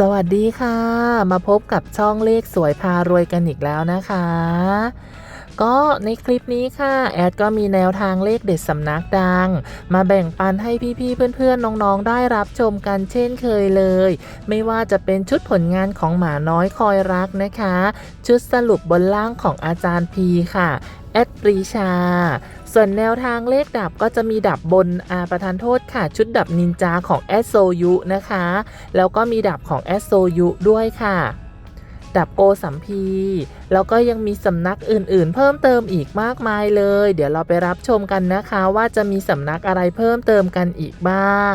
สวัสดีค่ะ มาพบกับช่องเลขสวยพารวยกันอีกแล้วนะคะ ก็ในคลิปนี้ค่ะ แอดก็มีแนวทางเลขเด็ดสำนักดัง มาแบ่งปันให้พี่ๆเพื่อนๆน้องๆได้รับชมกันเช่นเคยเลย ไม่ว่าจะเป็นชุดผลงานของหมาน้อยคอยรักนะคะ ชุดสรุปบนล่างของอาจารย์พีค่ะ แอดปรีชา ส่วนแนวทางเลขดับก็จะมีดับบนอาประทานโทษค่ะ ชุดดับนินจาของแอสโซยุนะคะ แล้วก็มีดับของแอสโซยุด้วยค่ะดับโกสัมพี แล้วก็ยังมีสำนักอื่นๆ เพิ่มเติมอีกมากมายเลย เดี๋ยวเราไปรับชมกันนะคะ ว่าจะมีสำนักอะไรเพิ่มเติมกันอีกบ้าง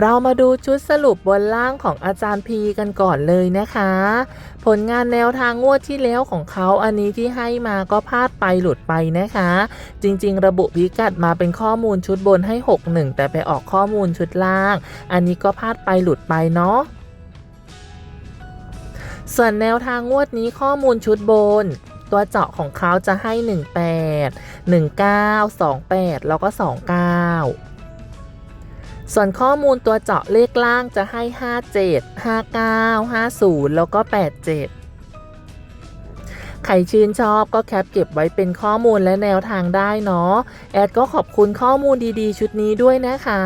เรามาดูชุดสรุปบนล่างของอาจารย์พีกันก่อนเลยนะคะ ผลงานแนวทางงวดที่แล้วของเขาอันนี้ที่ให้มาก็พลาดไปหลุดไปนะคะ จริง ๆ ระบุพิกัดมาเป็นข้อมูลชุดบนให้ 61 แต่ไปออกข้อมูลชุดล่าง อันนี้ก็พลาดไปหลุดไปเนาะส่วนแนวทางงวดนี้ข้อมูลชุดบน ตัวเจาะของเขาจะให้ 18 19 28 แล้วก็ 29 ส่วนข้อมูลตัวเจาะเลขล่างจะให้ 57 59 50 แล้วก็ 87 ใครชื่นชอบก็แคปเก็บไว้เป็นข้อมูลและแนวทางได้เนาะ แอดก็ขอบคุณข้อมูลดีๆ ชุดนี้ด้วยนะคะ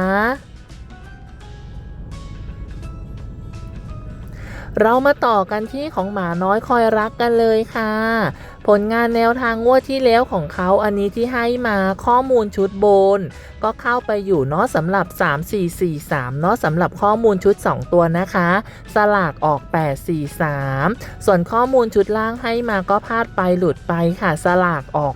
เรามาต่อกันที่ของหมาน้อยคอยรักกันเลยค่ะ ผลงานแนวทางงวดที่แล้วของเขาอันนี้ที่ให้มาข้อมูลชุดบน ก็เข้าไปอยู่เนาะสำหรับ 3443 เนาะสำหรับข้อมูลชุด 2 ตัวนะคะ สลากออก 843 ส่วนข้อมูลชุดล่างให้มาก็พลาดไปหลุดไปค่ะ สลากออก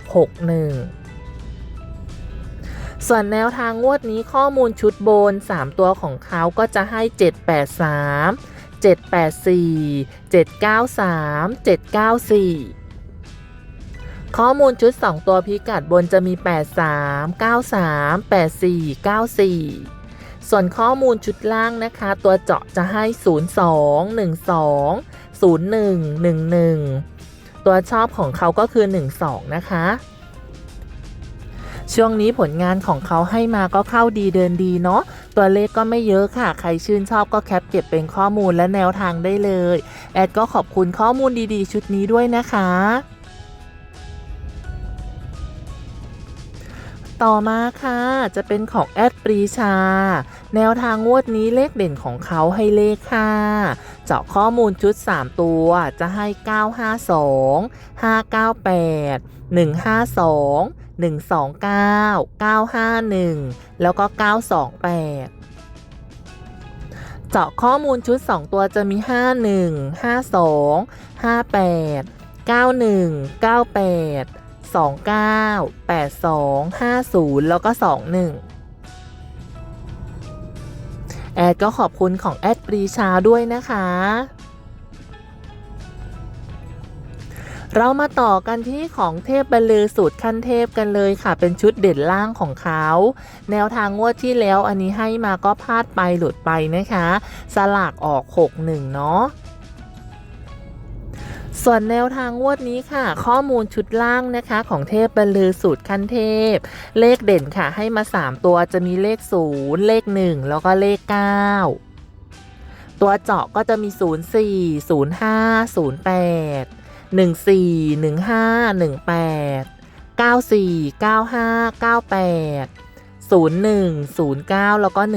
61ส่วนแนวทางงวดนี้ข้อมูลชุดบน 3 ตัวของเขาก็จะให้ 783 784 793 794 ข้อมูลชุด 2 ตัวพิกัดบนจะมี 83 93 84 94 ส่วนข้อมูลชุดล่างนะคะ ตัวเจาะจะให้ 02 12 01 11 ตัวชอบของเขาก็คือ 12 นะคะ ช่วงนี้ผลงานของเขาให้มาก็เข้าดีเดินดีเนาะ ตัวเลขก็ไม่เยอะค่ะ ใครชื่นชอบก็แคปเก็บเป็นข้อมูลและแนวทางได้เลย แอดก็ขอบคุณข้อมูลดีๆ ชุดนี้ด้วยนะคะ ต่อมาค่ะ จะเป็นของแอดปรีชา แนวทางงวดนี้เลขเด่นของเขาให้เลขค่ะ เจาะข้อมูลชุด 3 ตัวจะให้ 952 598 152 129 951 แล้วก็ 928เจาะข้อมูลชุด 2 ตัวจะมี 51 52 58 91 98 29 82 50 แล้วก็ 21 แอดก็ขอบคุณของแอดปรีชาด้วยนะคะ เรามาต่อกันที่ของเทพบรรลือสูตรขั้นเทพกันเลยค่ะ เป็นชุดเด่นล่างของเขา แนวทางงวดที่แล้วอันนี้ให้มาก็พลาดไปหลุดไปนะคะ สลากออก 61 เนาะ ส่วนแนวทางงวดนี้ค่ะ ข้อมูลชุดล่างนะคะ ของเทพบรรลือสูตรขั้นเทพ เลขเด่นค่ะ ให้มา 3 ตัวจะมีเลข 0 เลข 1 แล้วก็เลข 9 ตัวเจาะก็จะมี 04 05 08 14 15 18 94 95 98 01 09 แล้วก็ 19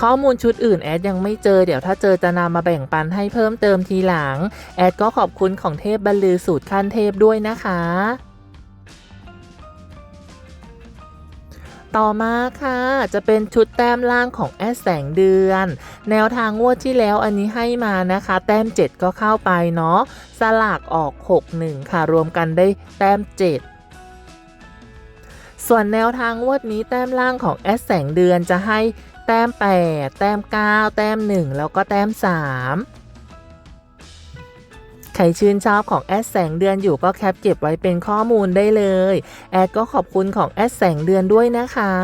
ข้อมูลชุดอื่นแอดยังไม่เจอเดี๋ยวถ้าเจอจะนำมาแบ่งปันให้เพิ่มเติมทีหลัง แอดก็ขอบคุณของเทพบรรลือสูตรขั้นเทพด้วยนะคะต่อมาค่ะ จะเป็นชุดแต้มล่างของแอดแสงเดือน แนวทางงวดที่แล้วอันนี้ให้มานะคะ แต้ม 7 ก็เข้าไปเนาะสลากออก 61 ค่ะ รวมกันได้แต้ม 7 ส่วนแนวทางงวดนี้แต้มล่างของแอดแสงเดือนจะให้ แต้ม 8 แต้ม 9 แต้ม 1 แล้วก็แต้ม 3 ใครชื่นชอบของแอดแสงเดือนอยู่ก็แคปเก็บไว้เป็นข้อมูลได้เลย แอดก็ขอบคุณของแอดแสงเดือนด้วยนะคะ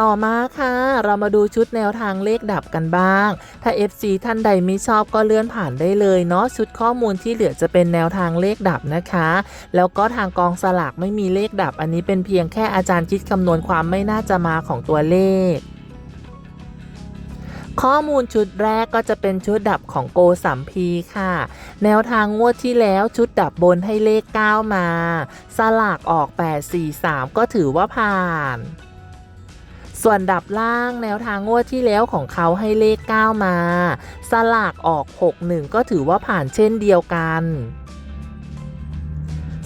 ต่อมาค่ะ เรามาดูชุดแนวทางเลขดับกันบ้าง ถ้า FC ท่านใดไม่ชอบก็เลื่อนผ่านได้เลยเนาะชุดข้อมูลที่เหลือจะเป็นแนวทางเลขดับนะคะ แล้วก็ทางกองสลากไม่มีเลขดับ อันนี้เป็นเพียงแค่อาจารย์คิดคำนวณความไม่น่าจะมาของตัวเลขข้อมูลชุดแรกก็จะเป็นชุดดับของโกสัมพีค่ะ แนวทางงวดที่แล้วชุดดับบนให้เลข 9 มา สลากออก 843 ก็ถือว่าผ่าน ส่วนดับล่างแนวทางงวดที่แล้วของเขาให้เลข 9 มา สลากออก 61 ก็ถือว่าผ่านเช่นเดียวกัน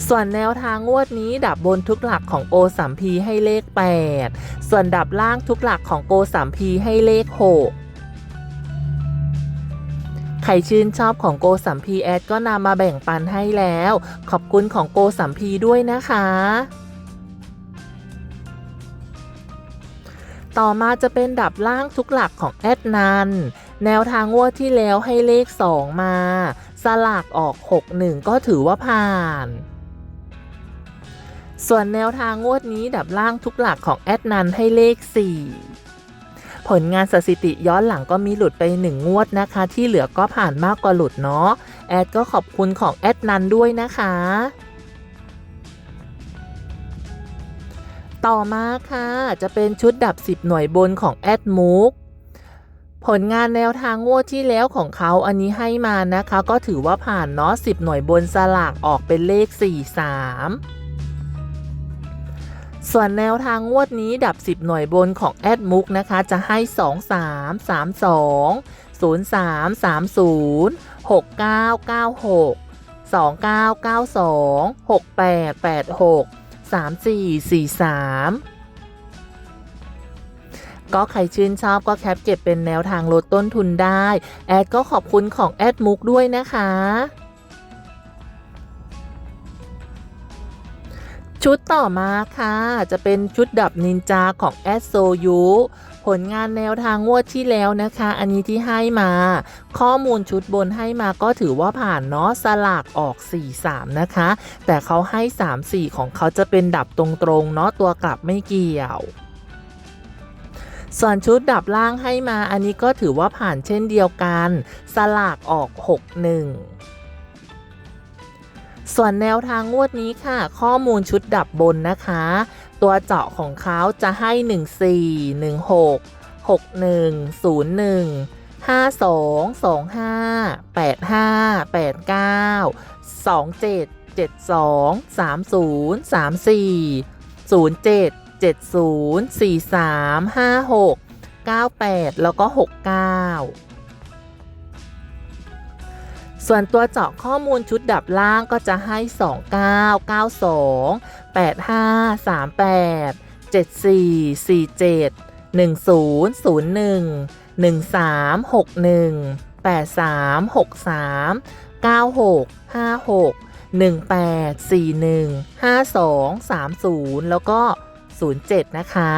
ส่วนแนวทางงวดนี้ดับบนทุกหลักของโกสัมพีให้เลข 8 ส่วนดับล่างทุกหลักของโกสัมพีให้เลข 6 ใครชื่นชอบของโกสัมพีแอดก็นำมาแบ่งปันให้แล้ว ขอบคุณของโกสัมพีด้วยนะคะ ต่อมาจะเป็นดับล่างทุกหลักของแอดนัน แนวทางงวดที่แล้วให้เลข 2 มา สลากออก 61 ก็ถือว่าผ่าน ส่วนแนวทางงวดนี้ดับล่างทุกหลักของแอดนันให้เลข 4 ผลงานสถิติย้อนหลังก็มีหลุดไป 1 งวดนะคะ ที่เหลือก็ผ่านมากกว่าหลุดเนาะ แอดก็ขอบคุณของแอดนันด้วยนะคะ ต่อมาค่ะ จะเป็นชุดดับ 10 หน่วยบนของแอดมุกผลงานแนวทางงวดที่แล้วของเขาอันนี้ให้มานะคะ ก็ถือว่าผ่านเนาะ10 หน่วยบนสลากออกเป็นเลข 43 ส่วนแนวทางงวดนี้ดับ 10 หน่วยบนของแอดมุกนะคะ จะให้ 2 3 3 2 0 3 3 0 6 9 9 6 2 9 9 2 6 8 8 6 3 4 4 3 ก็ใครชื่นชอบก็แคปเก็บเป็นแนวทางลดต้นทุนได้ แอดก็ขอบคุณของแอดมุกด้วยนะคะชุดต่อมาค่ะ จะเป็นชุดดับนินจาของแอดโซยู ผลงานแนวทางงวดที่แล้วนะคะ อันนี้ที่ให้มา ข้อมูลชุดบนให้มาก็ถือว่าผ่านเนาะสลากออก 4-3 นะคะ แต่เขาให้ 3-4 ของเขาจะเป็นดับตรงๆเนาะตัวกลับไม่เกี่ยวส่วนชุดดับล่างให้มาอันนี้ก็ถือว่าผ่านเช่นเดียวกัน สลากออก 6-1 ส่วนแนวทางงวดนี้ค่ะ ข้อมูลชุดดับบนนะคะ ตัวเจาะของเขาจะให้ 14 16 61 01 52 25 85 89 27 72 30 34 07 70 43 56 98 แล้วก็ 69 ส่วนตัวเจาะข้อมูลชุดดับล่างก็จะให้ 29 92 85 38 74 47 10 01 13 61 83 63 96 56 18 41 52 30 แล้วก็ 07 นะคะ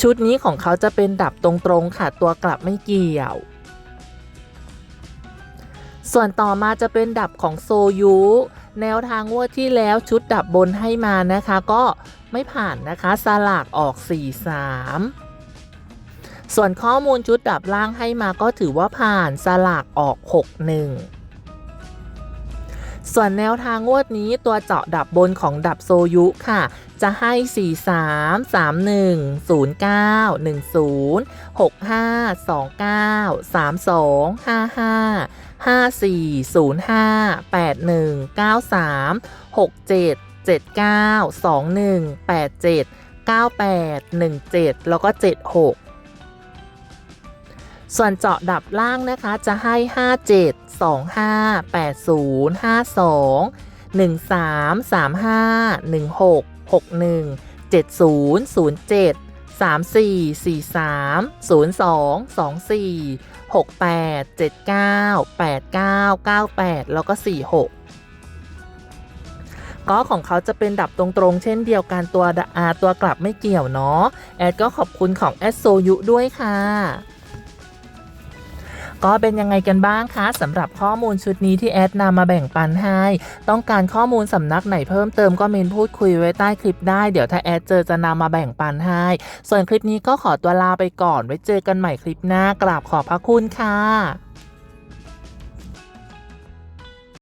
ชุดนี้ของเขาจะเป็นดับตรงๆค่ะ ตัวกลับไม่เกี่ยว ส่วนต่อมาจะเป็นดับของโซยูแนวทางงวดที่แล้วชุดดับบนให้มานะคะ ก็ไม่ผ่านนะคะสลากออก 4-3 ส่วนข้อมูลชุดดับล่างให้มาก็ถือว่าผ่านสลากออก 6-1 ส่วนแนวทางงวดนี้ตัวเจาะดับบนของดับโซยุค่ะ จะให้ 4 3 3 1 0 9 1 0 6 5 2 9 3 2 5 5 5 4 0 5 8 1 9 3 6 7 7 9 2 1 8 7 9 8 1 7 แล้วก็ 7 6 ส่วนเจาะดับล่างนะคะจะให้ 57 25 80 52 13 35 16 61 70 07 3443 02 24 68 79 89 98 แล้วก็ 46ก็ของเขาจะเป็นดับตรงๆ เช่นเดียวกันตัวอาตัวกลับไม่เกี่ยวเนาะแอดก็ขอบคุณของแอดโซยุด้วยค่ะ ก็เป็นยังไงกันบ้างคะสำหรับข้อมูลชุดนี้ที่แอดนำมาแบ่งปันให้ ต้องการข้อมูลสำนักไหนเพิ่มเติมก็เมนพูดคุยไว้ใต้คลิปได้ เดี๋ยวถ้าแอดเจอจะนำมาแบ่งปันให้ ส่วนคลิปนี้ก็ขอตัวลาไปก่อนไว้เจอกันใหม่คลิปหน้ากราบขอบพระคุณค่ะ